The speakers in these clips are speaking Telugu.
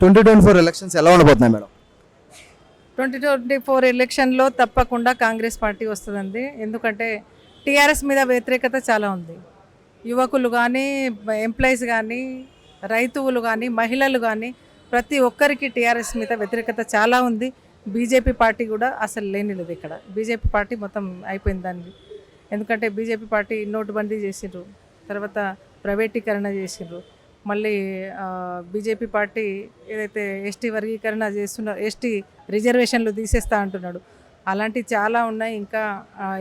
ట్వంటీ ట్వంటీ ఫోర్ ఎలక్షన్స్ ఎలా ఉండబోతున్నాయి మేడం? ట్వంటీ ట్వంటీ ఫోర్ ఎలక్షన్లో తప్పకుండా కాంగ్రెస్ పార్టీ వస్తుందండి. ఎందుకంటే టీఆర్ఎస్ మీద వ్యతిరేకత చాలా ఉంది. యువకులు కానీ ఎంప్లాయీస్ కానీ రైతువులు కానీ మహిళలు కానీ ప్రతి ఒక్కరికి టీఆర్ఎస్ మీద వ్యతిరేకత చాలా ఉంది. బీజేపీ పార్టీ కూడా అసలు లేని లేదు ఇక్కడ. బీజేపీ పార్టీ మొత్తం అయిపోయింది దాన్ని ఎందుకంటే బీజేపీ పార్టీ నోటుబందీ చేసిండ్రు తర్వాత ప్రైవేటీకరణ చేసిండ్రు. మళ్ళీ బీజేపీ పార్టీ ఏదైతే ఎస్టీ వర్గీకరణ చేస్తున్న ఎస్టీ రిజర్వేషన్లు తీసేస్తా అంటున్నాడు. అలాంటివి చాలా ఉన్నాయి. ఇంకా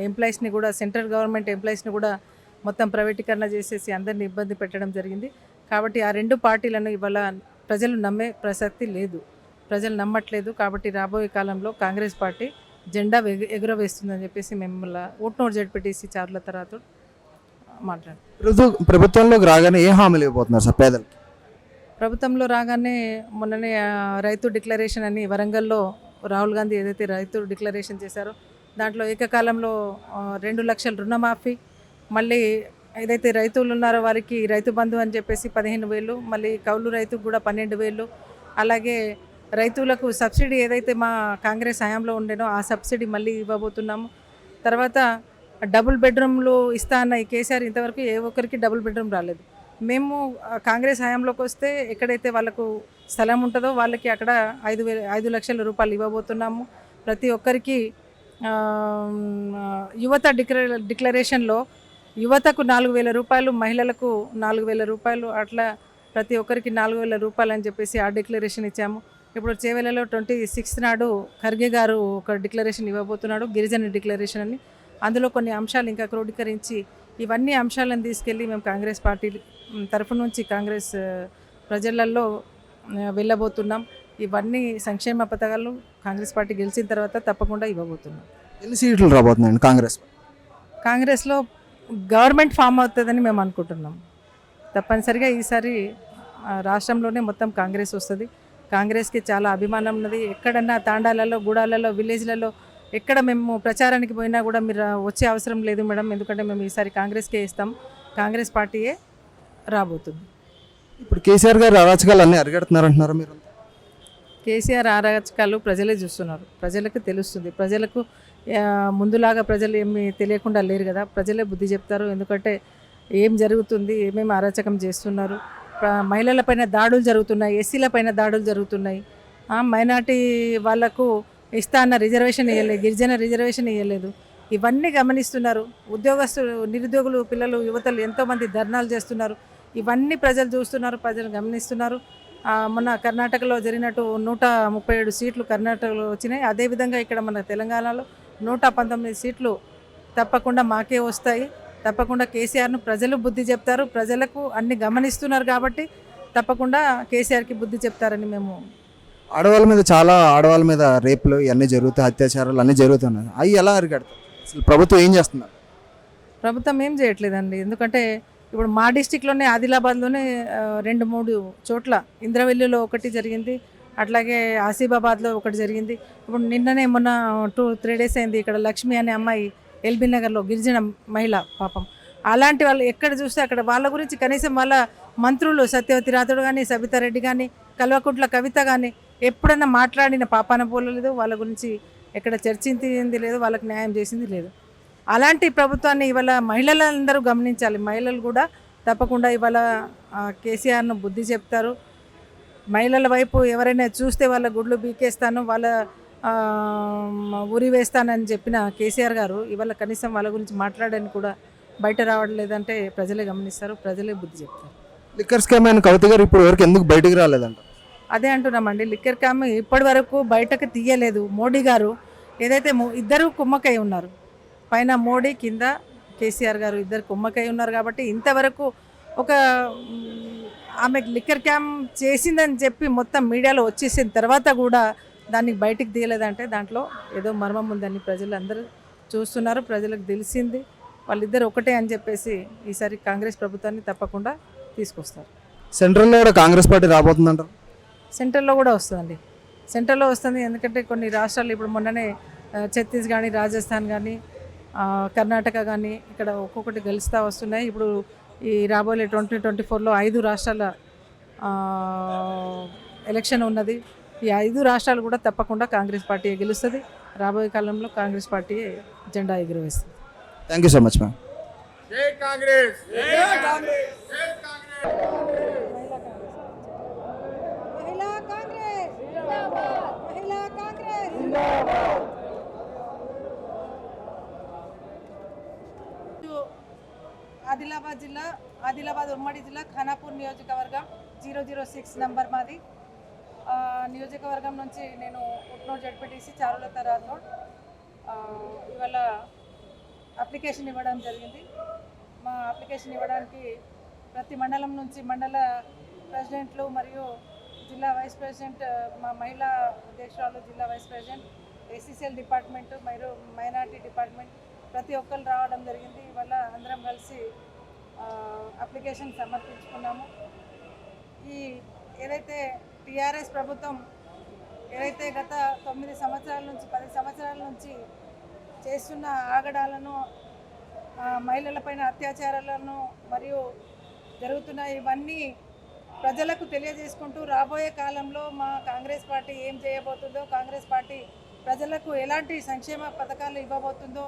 ఎంప్లాయీస్ని కూడా సెంట్రల్ గవర్నమెంట్ ఎంప్లాయీస్ని కూడా మొత్తం ప్రైవేటీకరణ చేసేసి అందరిని ఇబ్బంది పెట్టడం జరిగింది. కాబట్టి ఆ రెండు పార్టీలను ఇవాళ ప్రజలు నమ్మే ప్రసక్తి లేదు. ప్రజలు నమ్మట్లేదు. కాబట్టి రాబోయే కాలంలో కాంగ్రెస్ పార్టీ జెండా ఎగురవేస్తుందని చెప్పేసి మిమ్మల్ని ఓట్నోట్ జడ్పీటీసీ చార్ల తర్వాత మాట్లాడు ప్రభుత్వ ప్రభుత్వంలోకి రాగానే ఏ హామీలు ఇవ్వబోతున్నారు సార్ పేదలకు? ప్రభుత్వంలో రాగానే మొన్ననే రైతు డిక్లరేషన్ అని వరంగల్లో రాహుల్ గాంధీ ఏదైతే రైతు డిక్లరేషన్ చేశారో దాంట్లో ఏకకాలంలో రెండు లక్షల రుణమాఫీ మళ్ళీ ఏదైతే రైతులు ఉన్నారో వారికి రైతు బంధు అని చెప్పేసి పదిహేను వేలు మళ్ళీ కౌలు రైతుకు కూడా పన్నెండు వేలు. అలాగే రైతులకు సబ్సిడీ ఏదైతే మా కాంగ్రెస్ హయాంలో ఉండేనో ఆ సబ్సిడీ మళ్ళీ ఇవ్వబోతున్నాము. తర్వాత డబుల్ బెడ్రూమ్లు ఇస్తా అన్న ఈ కేసీఆర్ ఇంతవరకు ఏ ఒక్కరికి డబుల్ బెడ్రూమ్ రాలేదు. మేము కాంగ్రెస్ హయాంలోకి వస్తే ఎక్కడైతే వాళ్ళకు స్థలం ఉంటుందో వాళ్ళకి అక్కడ ఐదు వేల ఐదు లక్షల రూపాయలు ఇవ్వబోతున్నాము. ప్రతి ఒక్కరికి యువత డిక్లరే డిక్లరేషన్లో యువతకు నాలుగు వేల రూపాయలు మహిళలకు నాలుగు వేల రూపాయలు అట్లా ప్రతి ఒక్కరికి నాలుగు వేల రూపాయలు అని చెప్పేసి ఆ డిక్లరేషన్ ఇచ్చాము. ఇప్పుడు చేవెలలో ట్వంటీ సిక్స్త్ నాడు ఖర్గే గారు ఒక డిక్లరేషన్ ఇవ్వబోతున్నాడు గిరిజన డిక్లరేషన్ అని. అందులో కొన్ని అంశాలు ఇంకా క్రోడీకరించి ఇవన్నీ అంశాలను తీసుకెళ్ళి మేము కాంగ్రెస్ పార్టీ తరఫు నుంచి కాంగ్రెస్ ప్రజలలో వెళ్ళబోతున్నాం. ఇవన్నీ సంక్షేమ పథకాలు కాంగ్రెస్ పార్టీ గెలిచిన తర్వాత తప్పకుండా ఇవ్వబోతున్నాం. ఎన్ని సీట్లు రాబోతున్నాయండి కాంగ్రెస్? కాంగ్రెస్లో గవర్నమెంట్ ఫామ్ అవుతుందని మేము అనుకుంటున్నాం. తప్పనిసరిగా ఈసారి రాష్ట్రంలోనే మొత్తం కాంగ్రెస్ వస్తుంది. కాంగ్రెస్కి చాలా అభిమానం ఉన్నది. ఎక్కడన్నా తాండాలలో గూడాలలో విలేజ్లలో ఎక్కడ మేము ప్రచారానికి పోయినా కూడా మీరు వచ్చే అవసరం లేదు మేడం. ఎందుకంటే మేము ఈసారి కాంగ్రెస్కే ఇస్తాం. కాంగ్రెస్ పార్టీయే రాబోతుంది. ఇప్పుడు కేసీఆర్ గారు అరాచకాలు అన్నీ అరిగడుతున్నారంటున్నారా మీరు? కేసీఆర్ అరాచకాలు ప్రజలే చూస్తున్నారు. ప్రజలకు తెలుస్తుంది. ప్రజలకు ముందులాగా ప్రజలు ఏమి తెలియకుండా లేరు కదా. ప్రజలే బుద్ధి చెప్తారు. ఎందుకంటే ఏం జరుగుతుంది? ఏమేమి అరాచకం చేస్తున్నారు? మహిళలపైన దాడులు జరుగుతున్నాయి. ఎస్సీల పైన దాడులు జరుగుతున్నాయి. మైనార్టీ వాళ్ళకు ఇస్తా అన్న రిజర్వేషన్ ఇవ్వలేదు గిరిజన రిజర్వేషన్ ఇవ్వలేదు ఇవన్నీ గమనిస్తున్నారు. ఉద్యోగస్తులు నిరుద్యోగులు పిల్లలు యువతలు ఎంతోమంది ధర్నాలు చేస్తున్నారు. ఇవన్నీ ప్రజలు చూస్తున్నారు ప్రజలు గమనిస్తున్నారు. మొన్న కర్ణాటకలో జరిగినట్టు నూట ముప్పై ఏడు సీట్లు కర్ణాటకలో వచ్చినాయి. అదేవిధంగా ఇక్కడ మన తెలంగాణలో నూట పంతొమ్మిది సీట్లు తప్పకుండా మాకే వస్తాయి. తప్పకుండా కేసీఆర్ను ప్రజలు బుద్ధి చెప్తారు. ప్రజలకు అన్ని గమనిస్తున్నారు కాబట్టి తప్పకుండా కేసీఆర్కి బుద్ధి చెప్తారని మేము ఆడవాళ్ళ మీద చాలా ఆడవాళ్ళ మీద రేపులు ఇవన్నీ జరుగుతాయి అత్యాచారాలు అన్నీ జరుగుతున్నాయి. అవి ఎలా అరిగడతాయి అసలు ప్రభుత్వం ఏం చేస్తున్నారు? ప్రభుత్వం ఏం చేయట్లేదండి. ఎందుకంటే ఇప్పుడు మా డిస్టిక్లోనే ఆదిలాబాద్లోనే రెండు మూడు చోట్ల ఇంద్రవెల్లిలో ఒకటి జరిగింది. అట్లాగే ఆసిఫాబాద్లో ఒకటి జరిగింది. ఇప్పుడు నిన్ననే మొన్న టూ త్రీ డేస్ అయింది ఇక్కడ లక్ష్మి అనే అమ్మాయి ఎల్బీ నగర్లో గిరిజన మహిళ పాపం. అలాంటి వాళ్ళు ఎక్కడ చూస్తే అక్కడ వాళ్ళ గురించి కనీసం వాళ్ళ మంత్రులు సత్యవతి రాథోడ్ కానీ సబితారెడ్డి కానీ కల్వకుంట్ల కవిత కానీ ఎప్పుడన్నా మాట్లాడిన పాపాన పోలేదు వాళ్ళ గురించి ఎక్కడ చర్చించింది లేదు వాళ్ళకి న్యాయం చేసింది లేదు. అలాంటి ప్రభుత్వాన్ని ఇవాళ మహిళలందరూ గమనించాలి. మహిళలు కూడా తప్పకుండా ఇవాళ కేసీఆర్ను బుద్ధి చెప్తారు. మహిళల వైపు ఎవరైనా చూస్తే వాళ్ళ గుడ్లు బీకేస్తాను వాళ్ళ ఉరి వేస్తానని చెప్పిన కేసీఆర్ గారు ఇవాళ కనీసం వాళ్ళ గురించి మాట్లాడని కూడా బయట రావడం లేదంటే ప్రజలే గమనిస్తారు ప్రజలే బుద్ధి చెప్తారు. లిక్కర్ స్కామ్ అయిన కవిత గారు ఇప్పుడు వరకు ఎందుకు బయటకు రాలేదంట? అదే అంటున్నామండి. లిక్కర్ క్యామ్ ఇప్పటి వరకు బయటకు తీయలేదు. మోడీ గారు ఏదైతే ఇద్దరు కుమ్మకై ఉన్నారు. పైన మోడీ కింద కేసీఆర్ గారు ఇద్దరు కుమ్మకై ఉన్నారు కాబట్టి ఇంతవరకు ఒక ఆమె లిక్కర్ క్యామ్ చేసిందని చెప్పి మొత్తం మీడియాలో వచ్చేసిన తర్వాత కూడా దాన్ని బయటికి తీయలేదంటే దాంట్లో ఏదో మర్మం ఉందని ప్రజలందరూ చూస్తున్నారు. ప్రజలకు తెలిసింది. వాళ్ళిద్దరు ఒకటే అని చెప్పేసి ఈసారి కాంగ్రెస్ ప్రభుత్వాన్ని తప్పకుండా తీసుకొస్తారు. సెంట్రల్లో కూడా కాంగ్రెస్ పార్టీ రాబోతుందంటారు? సెంట్రల్లో కూడా వస్తుందండి. సెంట్రల్లో వస్తుంది ఎందుకంటే కొన్ని రాష్ట్రాలు ఇప్పుడు మొన్ననే ఛత్తీస్ కానీ రాజస్థాన్ కానీ కర్ణాటక కానీ ఇక్కడ ఒక్కొక్కటి గెలుస్తూ వస్తున్నాయి. ఇప్పుడు ఈ రాబోయే ట్వంటీ ట్వంటీ ఫోర్లో ఐదు రాష్ట్రాల ఎలక్షన్ ఉన్నది. ఈ ఐదు రాష్ట్రాలు కూడా తప్పకుండా కాంగ్రెస్ పార్టీ గెలుస్తుంది. రాబోయే కాలంలో కాంగ్రెస్ పార్టీ జెండా ఎగురవేస్తుంది. Thank you so much ma'am జై కాంగ్రెస్ జై కాంగ్రెస్ మహిళా కాంగ్రెస్ మహిళా కాంగ్రెస్ ఆదిలాబాద్ జిల్లా ఆదిలాబాద్ ఉమ్మడి జిల్లా ఖానాపూర్ నియోజకవర్గం జీరో జీరో సిక్స్ నంబర్ మాది. నియోజకవర్గం నుంచి నేను ఉట్నూరు జడ్పీటీసీ చారులత రాథోడ్ ఇవాళ అప్లికేషన్ ఇవ్వడం జరిగింది. మా అప్లికేషన్ ఇవ్వడానికి ప్రతి మండలం నుంచి మండల ప్రెసిడెంట్లు మరియు జిల్లా వైస్ ప్రెసిడెంట్ మా మహిళా అధ్యక్షురాలు జిల్లా వైస్ ప్రెసిడెంట్ ఎస్సీసీఎల్ డిపార్ట్మెంట్ మరియు మైనార్టీ డిపార్ట్మెంట్ ప్రతి ఒక్కరు రావడం జరిగింది. ఇవాళ అందరం కలిసి అప్లికేషన్ సమర్పించుకున్నాము. ఈ ఏదైతే టీఆర్ఎస్ ప్రభుత్వం ఏదైతే గత తొమ్మిది సంవత్సరాల నుంచి పది సంవత్సరాల నుంచి చేస్తున్న ఆగడాలను మహిళలపైన అత్యాచారాలను మరియు జరుగుతున్న ఇవన్నీ ప్రజలకు తెలియజేసుకుంటూ రాబోయే కాలంలో మా కాంగ్రెస్ పార్టీ ఏం చేయబోతుందో కాంగ్రెస్ పార్టీ ప్రజలకు ఎలాంటి సంక్షేమ పథకాలు ఇవ్వబోతుందో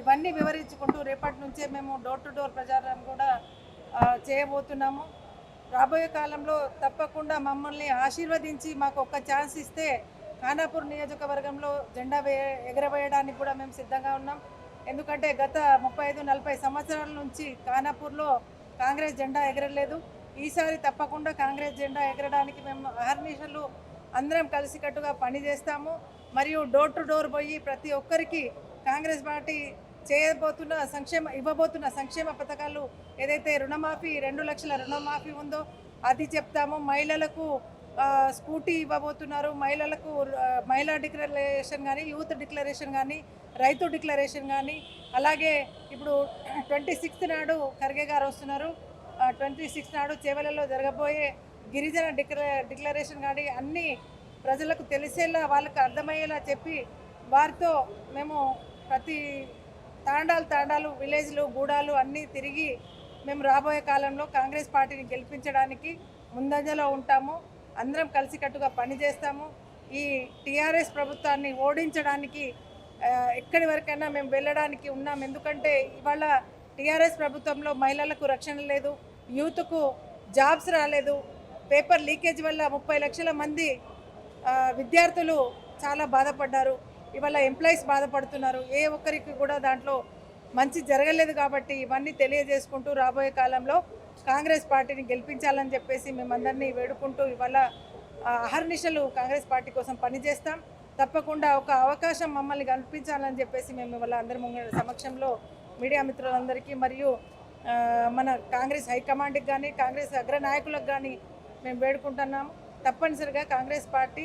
ఇవన్నీ వివరించుకుంటూ రేపటి నుంచే మేము డోర్ టు డోర్ ప్రచారం కూడా చేయబోతున్నాము. రాబోయే కాలంలో తప్పకుండా మమ్మల్ని ఆశీర్వదించి మాకు ఒక్క ఛాన్స్ ఇస్తే ఖానాపూర్ నియోజకవర్గంలో జెండా వే ఎగరవేయడానికి కూడా మేము సిద్ధంగా ఉన్నాం. ఎందుకంటే గత ముప్పై ఐదు నలభై సంవత్సరాల నుంచి ఖానాపూర్లో కాంగ్రెస్ జెండా ఎగరలేదు. ఈసారి తప్పకుండా కాంగ్రెస్ జెండా ఎగరడానికి మేము అహర్నిషలు అందరం కలిసికట్టుగా పనిచేస్తాము. మరియు డోర్ టు డోర్ పోయి ప్రతి ఒక్కరికి కాంగ్రెస్ పార్టీ చేయబోతున్న సంక్షేమ ఇవ్వబోతున్న సంక్షేమ పథకాలు ఏదైతే రుణమాఫీ రెండు లక్షల రుణమాఫీ ఉందో అది చెప్తాము. మహిళలకు స్కూటీ ఇవ్వబోతున్నారు. మహిళలకు మహిళా డిక్లరేషన్ కానీ యూత్ డిక్లరేషన్ కానీ రైతు డిక్లరేషన్ కానీ అలాగే ఇప్పుడు ట్వంటీ సిక్స్త్ నాడు ఖర్గే గారు వస్తున్నారు. ట్వంటీ సిక్స్త్ నాడు చేవలలో జరగబోయే గిరిజన డిక్ల డిక్లరేషన్ కానీ అన్నీ ప్రజలకు తెలిసేలా వాళ్ళకు అర్థమయ్యేలా చెప్పి వారితో మేము ప్రతి తాండాలు తాండాలు విలేజ్లు గూడాలు అన్నీ తిరిగి మేము రాబోయే కాలంలో కాంగ్రెస్ పార్టీని గెలిపించడానికి ముందంజలో ఉంటాము. అందరం కలిసికట్టుగా పనిచేస్తాము. ఈ టీఆర్ఎస్ ప్రభుత్వాన్ని ఓడించడానికి ఎక్కడి వరకైనా మేము వెళ్ళడానికి ఉన్నాం. ఎందుకంటే ఇవాళ టీఆర్ఎస్ ప్రభుత్వంలో మహిళలకు రక్షణ లేదు యూత్కు జాబ్స్ రాలేదు పేపర్ లీకేజ్ వల్ల ముప్పై లక్షల మంది విద్యార్థులు చాలా బాధపడ్డారు. ఇవాళ ఎంప్లాయీస్ బాధపడుతున్నారు. ఏ ఒక్కరికి కూడా దాంట్లో మంచి జరగలేదు కాబట్టి ఇవన్నీ తెలియజేసుకుంటూ రాబోయే కాలంలో కాంగ్రెస్ పార్టీని గెలిపించాలని చెప్పేసి మేమందరినీ వేడుకుంటూ ఇవాళ అహర్నిశలు కాంగ్రెస్ పార్టీ కోసం పనిచేస్తాం. తప్పకుండా ఒక అవకాశం మమ్మల్ని కల్పించాలని చెప్పేసి మేము ఇవాళ అందరి సమక్షంలో మీడియా మిత్రులందరికీ మరియు మన కాంగ్రెస్ హైకమాండ్కి కానీ కాంగ్రెస్ అగ్రనాయకులకు కానీ మేము వేడుకుంటున్నాము. తప్పనిసరిగా కాంగ్రెస్ పార్టీ